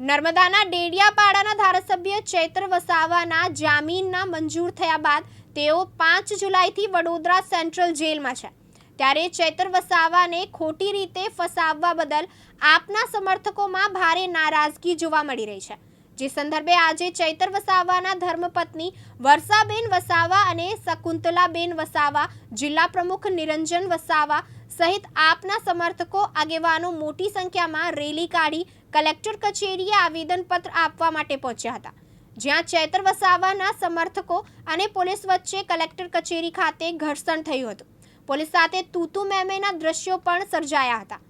નર્મદાના ડેડિયાપાડાના ધારાસભ્ય ચૈત્ર વસાવાના જામીનના મંજૂર થયા બાદ તેઓ પાંચ જુલાઈથી વડોદરા સેન્ટ્રલ જેલમાં છે. ત્યારે ચૈત્ર વસાવાને ખોટી રીતે ફસાવવા બદલ આપના સમર્થકોમાં ભારે નારાજગી જોવા મળી રહી છે. જે સંદર્ભે આજે ચૈતર વસાવાના ધર્મપત્ની વર્ષાબેન વસાવા અને શકુંતલાબેન વસાવા, જિલ્લા પ્રમુખ નિરંજન વસાવા સહિત આપના સમર્થકો આગેવાનો મોટી સંખ્યામાં રેલી કાઢી કલેક્ટર કચેરીએ આવેદનપત્ર આપવા માટે પહોંચ્યા હતા, જ્યાં ચેતર વસાવાના સમર્થકો અને પોલીસ વચ્ચે કલેક્ટર કચેરી ખાતે ઘર્ષણ થયું હતું. પોલીસ સાથે તૂતુ મેમેના દ્રશ્યો પણ સર્જાયા હતા.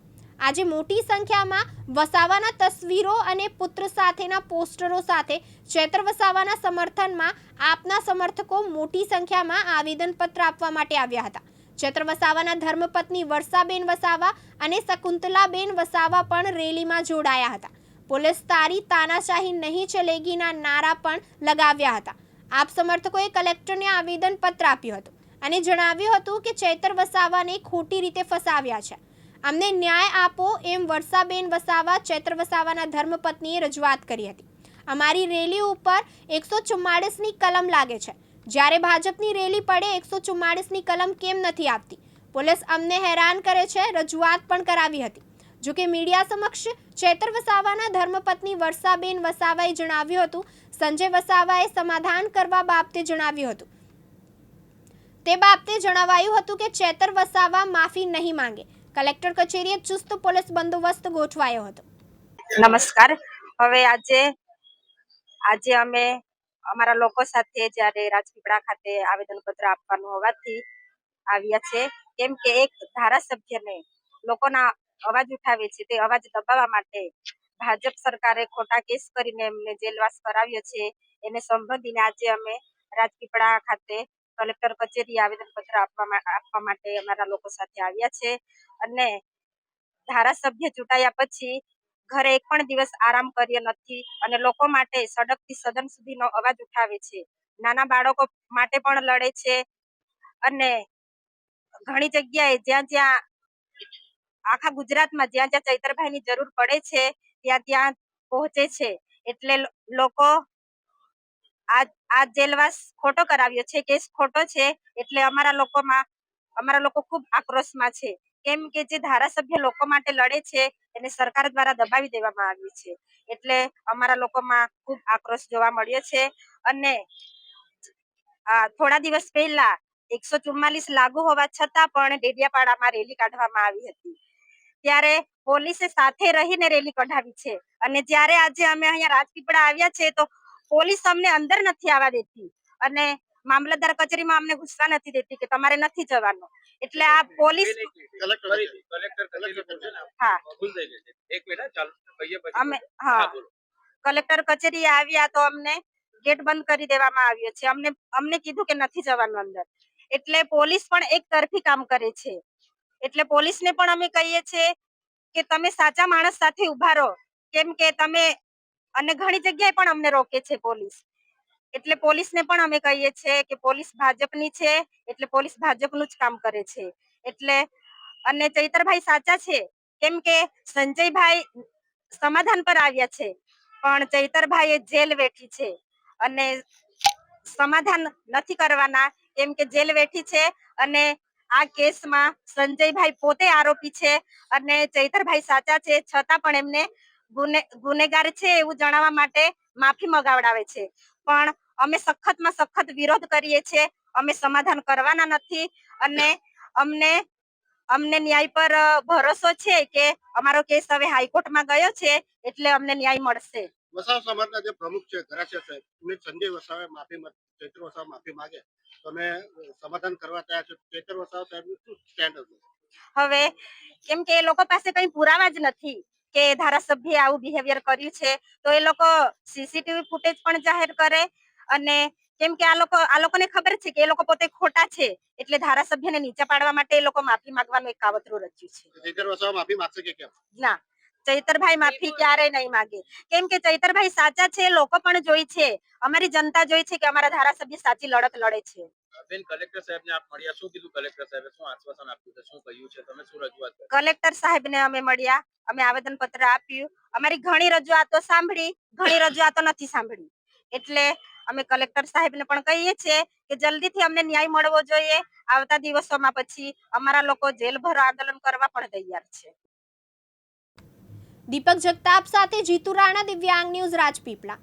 આજે મોટી સંખ્યામાં વસાવાના તસવીરો અને પુત્ર સાથેના પોસ્ટરો સાથે ચેતર વસાવાના સમર્થનમાં આપના સમર્થકો મોટી સંખ્યામાં આવેદનપત્ર આપવા માટે આવ્યા હતા. ચૈત્ર વસાવાના ધર્મપત્ની વર્ષાબેન વસાવા અને શકુંતલાબેન વસાવા પણ રેલીમાં જોડાયા હતા. પોલીસ તારી તાનાશાહી નહીં ચલેગીના નારા પણ લગાવ્યા હતા. આપ સમર્થકોએ કલેક્ટરને આવેદનપત્ર આપ્યું હતું અને જણાવ્યું હતું કે ચૈત્ર વસાવાને ખોટી રીતે ફસાવ્યા છે. અમને ન્યાય આપો એમ વર્ષાબેન વસાવા ચૈત્ર વસાવાના ધર્મપત્નીએ રજૂઆત કરી હતી. અમારી રેલી ઉપર એકસો ચુમ્માળીસની કલમ લાગે છે. જ્યારે ભાજપની રેલી પડે, એકસો ચુમ્માળીસની કલમ કેમ નથી આપતી પોલીસ અમને હેરાન કરે છે, રજૂઆત પણ કરાવી હતી. જોકે મીડિયા સમક્ષ ચેતર વસાવાના ધર્મપત્ની વર્ષાબેન વસાવાએ જણાવ્યું હતું, સંજય વસાવાએ સમાધાન કરવા બાબતે જણાવ્યું હતું. તે બાબતે જણાવાયું હતું કે ચેતર વસાવા માફી નહીં માંગે. કલેક્ટર કચેરીએ ચુસ્ત પોલીસ બંદોબસ્ત ગોઠવાયો હતો. નમસ્કાર. હવે આજે આજે અમે અમારા લોકો સાથે જ્યારે રાજપીપળા ખાતે આવેદનપત્ર આપવાનું હોવાથી આવ્યા છે. કેમ કે એક ધારાસભ્યને લોકોના અવાજ ઉઠાવે છે. તે અવાજ દબાવવા માટે ભાજપ સરકારે ખોટા કેસ કરીને એમને જેલવાસ કરાવ્યો છે. એને સંબંધીને આજે અમે રાજપીપળા ખાતે કલેક્ટર કચેરી આવેદનપત્ર આપવા આપવા માટે અમારા લોકો સાથે આવ્યા છે. અને ધારાસભ્ય ચૂંટાયા પછી ઘરે એક પણ દિવસ આરામ કર્યો નથી અને લોકો માટે સડકથી સદન સુધીનો અવાજ ઉઠાવે છે. નાના બાળકો માટે પણ લડે છે અને ઘણી જગ્યાએ જ્યાં જ્યાં આખા ગુજરાતમાં જ્યાં જ્યાં ચૈતરભાઈની જરૂર પડે છે, ત્યાં ત્યાં પહોંચે છે. એટલે લોકો આ આ જેલવાસ ખોટો કરાવ્યો છે, કેસ ખોટો છે, એટલે અમારા લોકોમાં અમારા લોકો ખૂબ આક્રોશમાં છે. કેમ કે જે ધારાસભ્ય લોકો માટે લડે છે, એને સરકાર દ્વારા દબાવી દેવામાં આવી છે. એટલે અમારા લોકોમાં ખૂબ આક્રોશ જોવા મળ્યો છે. અને થોડા દિવસ પહેલા એકસો ચુમ્માલીસ લાગુ હોવા છતાં પણ ડેડિયાપાડામાં રેલી કાઢવામાં આવી હતી. ત્યારે પોલીસે સાથે રહીને રેલી કઢાવી છે. અને જ્યારે આજે અમે અહીંયા રાજપીપળા આવ્યા છે તો પોલીસ અમને અંદર નથી આવવા દેતી. અને મામલતદાર કચેરીમાં અમને ગુસ્સા નથી દેતી કે તમારે નથી જવાનું. એટલે આ પોલીસ કલેક્ટર કચેરી હા. ભૂલ થઈ ગઈ છે. એક મિનિટ ચાલુ અમે હા. હા, કલેક્ટર કચેરી આવ્યા તો અમને ગેટ બંધ કરી દેવામાં આવ્યો છે. અમને અમને કીધું કે નથી જવાનું અંદર. એટલે પોલીસ પણ એક તરફી કામ કરે છે. એટલે પોલીસને પણ અમે કહીએ છીએ કે તમે સાચા માણસ સાથે ઊભા રહો. કેમ કે તમે અને ઘણી જગ્યાએ પણ અમને રોકે છે પોલીસ. એટલે પોલીસને પણ અમે કહીએ છીએ કે પોલીસ ભાજપની છે, એટલે પોલીસ ભાજપનું જ કામ કરે છે. એટલે, અને ચૈતરભાઈ સાચા છે, કેમ કે સંજયભાઈ સમાધાન પર આવ્યા છે, પણ ચૈતરભાઈ જેલ વેઠી છે, અને સમાધાન નથી કરવાના, કેમ કે જેલ વેઠી છે, અને આ કેસમાં સંજયભાઈ પોતે આરોપી છે, અને ચૈતરભાઈ સાચા છે, છતાં પણ એમને ગુનેગાર છે એવું જણાવવા માટે માફી મગાવડાવે છે. પણ અમે સખતમાં સખત વિરોધ કરીએ છીએ. અમે સમાધાન કરવાના નથી અને અમને અમને ન્યાય પર ભરોસો છે કે અમારો કેસ હવે હાઈકોર્ટમાં ગયો છે એટલે અમને ન્યાય મળશે. વસાવા સમાજના જે પ્રમુખ છે ઘરાસિયા સાહેબ એમને સંજય વસાવે માફી ચૈત્ર વસાવા માફી માંગે. તમે સમાધાન કરવા તૈયાર છો. ચૈત્ર વસાવા સાહેબનું શું સ્ટેન્ડ હતું હવે કેમ કે એ લોકો પાસે કઈ પુરાવા જ નથી. કે ધારાસભ્ય આવું બિહેવિયર કર્યું છે તો એ લોકો સીસીટીવી ફૂટેજ પણ જાહેર કરે અને કેમ કે આ લોકો આ લોકોને ખબર છે કે એ લોકો પોતે ખોટા છે એટલે ધારાસભ્યને નીચે પાડવા માટે એ લોકો માફી માંગવાનું એક કાવતરું રચ્યું છે. માફી માંગશે કે કેમ? ના ચૈતરભાઈ માફી ક્યારેય નહીં માંગે. કેમ કે ચૈતરભાઈ સાચા છે લોકો પણ જોઈ છે. અમારી જનતા જોઈ છે કે અમારા ધારાસભ્ય સાચી લડત લડે છે. બેન કલેક્ટર સાહેબને આપ મળ્યા. શું કીધું કલેક્ટર સાહેબે? શું આશ્વાસન આપ્યું છે શું કહ્યું છે? તમે શું રજૂઆત કરી? કલેક્ટર સાહેબને અમે મળ્યા. અમે આવેદન પત્ર આપ્યું. અમારી ઘણી રજૂઆતો સાંભળી. ઘણી રજૂઆતો નથી સાંભળી. એટલે અમે કલેક્ટર સાહેબને પણ કહીએ છીએ કે જલ્દીથી અમને ન્યાય મળવો જોઈએ. આવતા દિવસોમાં પછી અમારા લોકો જેલભર આંદોલન કરવા પણ તૈયાર છે. દીપક જગતાપ સાથે જીતુ રાણા દિવ્યાંગ ન્યૂઝ રાજપીપળા.